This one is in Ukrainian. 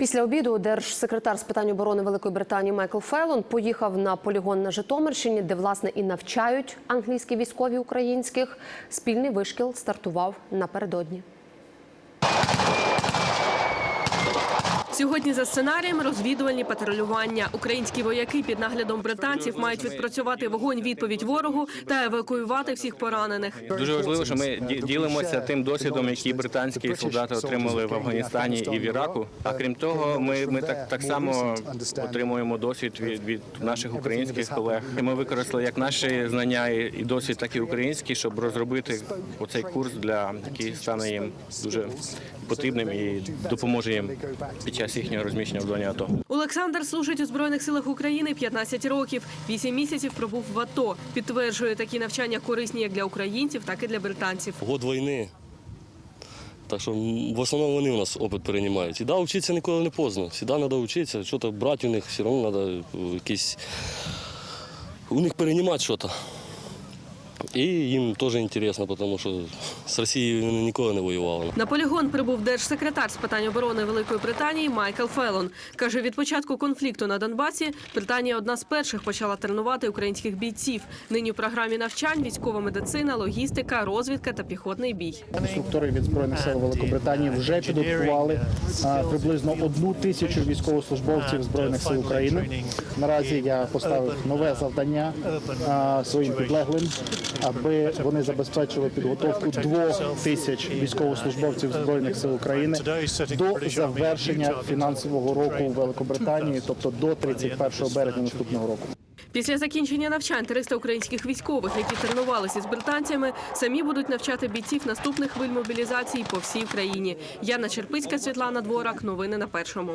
Після обіду держсекретар з питань оборони Великої Британії Майкл Феллон поїхав на полігон на Житомирщині, де власне і навчають англійські військові українських. Спільний вишкіл стартував напередодні. Сьогодні за сценарієм розвідувальні патрулювання. Українські вояки під наглядом британців мають відпрацювати вогонь відповідь ворогу та евакуювати всіх поранених. Дуже важливо, що ми ділимося тим досвідом, який британські солдати отримали в Афганістані і в Іраку. А крім того, ми, ми так, так само отримуємо досвід від, від наших українських колег. Ми використали як наші знання і досвід, так і український, щоб розробити оцей курс для який стане їм дуже потрібним і допоможе їм під час їхнього розміщення в зоні АТО. Олександр служить у збройних силах України 15 років. Вісім місяців пробув в АТО. Підтверджує, такі навчання корисні як для українців, так і для британців. Год війни. Так що в основному вони у нас опит переймають. І да, вчитися ніколи не поздно. Завжди треба вчитися, що то брати у них, все одно треба якісь у них переймати щось. І їм теж цікаво, тому що з Росією вони ніколи не воювали. На полігон прибув держсекретар з питань оборони Великої Британії Майкл Феллон. Каже, від початку конфлікту на Донбасі Британія одна з перших почала тренувати українських бійців. Нині в програмі навчань військова медицина, логістика, розвідка та піхотний бій. Інструктори від збройних сил Великобританії вже підготували приблизно одну тисячу військовослужбовців збройних сил України. Наразі я поставив нове завдання своїм підлеглим, аби вони забезпечили підготовку двох тисяч військовослужбовців збройних сил України до завершення фінансового року в Великобританії, тобто до 31 березня наступного року. Після закінчення навчань 300 українських військових, які тренувалися з британцями, самі будуть навчати бійців наступних хвиль мобілізації по всій країні. Яна Черпицька, Світлана Дворак. Новини на першому.